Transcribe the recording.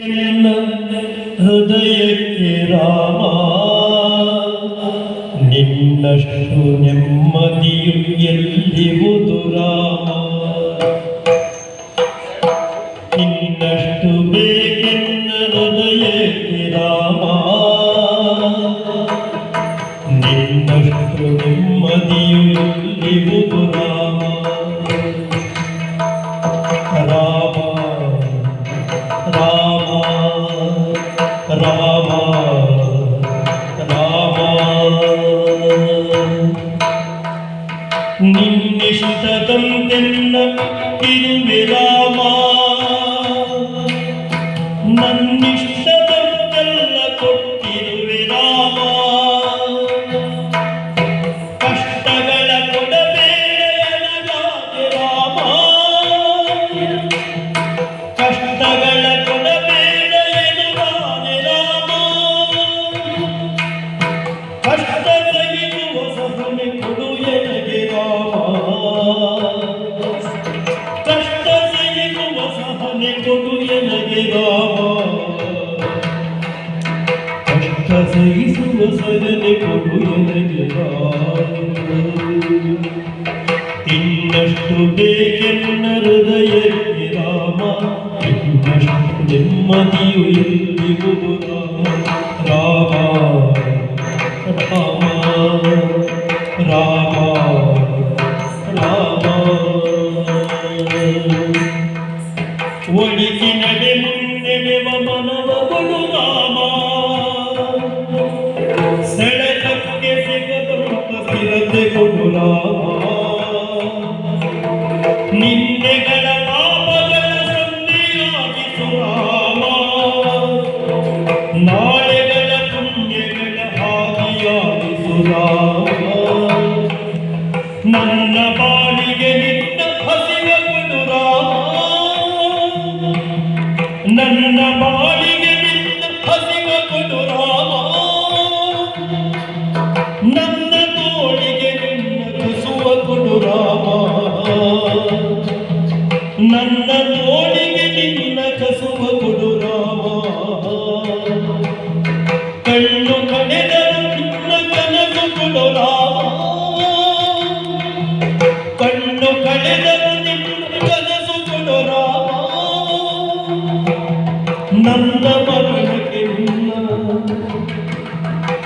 ನನ್ನ ಹೃದಯಕ್ಕೆ ರಾಮ ನಿನ್ನಷ್ಟು ನೆಮ್ಮದಿಯು ಎಲ್ಲಿರುವುದು ರಾಮ ನಿನ್ನಷ್ಟು ಬೇಕೆನ್ನ ಹೃದಯಕ್ಕೆ ರಾಮ ನಿನ್ನಷ್ಟು ನೆಮ್ಮದಿಯು ಎಲ್ಲಿರುವುದು ರಾಮ ರಾಮ திரும்பிட ಇನ್ನಷ್ಟು ಬೇಕೆನ್ನ ಹೃದಯಕ್ಕೆ ರಾಮ ಇನ್ನಷ್ಟು ನೆಮ್ಮದಿಯು ಎಲ್ಲಿರುವುದು ರಾಮ ರಾಮ ರಾಮ ರಾಮ ಒಳಿಸಿ ನಡೆ ಮುನ್ನೆಡೆವ ಮನವ ಕೊಡು ರಾಮ ಸೆಳೆತಕ್ಕೆ ಸಿಗದಂತ ಸ್ಥಿರತೆ ಕೊಡು ರಾಮ. ನಿನ್ನೆಗಳ ಪಾಪಗಳ ಸಂಧಿಯಾಗಿಸು ರಾಮ. ನಾಳೆಗಳ ಪುಣ್ಯಗಳ ಹಾದಿಯಾಗಿಸು ರಾಮ. ನನ್ನ ಬಾಳಿಗೆ ನಿನ್ನ ನನ್ನ ಬಾಳಿಗೆ ನಿನ್ನ ಹಸಿವ ಕೊಡು ನನ್ನ ತೋಳಿಗೆ ನನ್ನ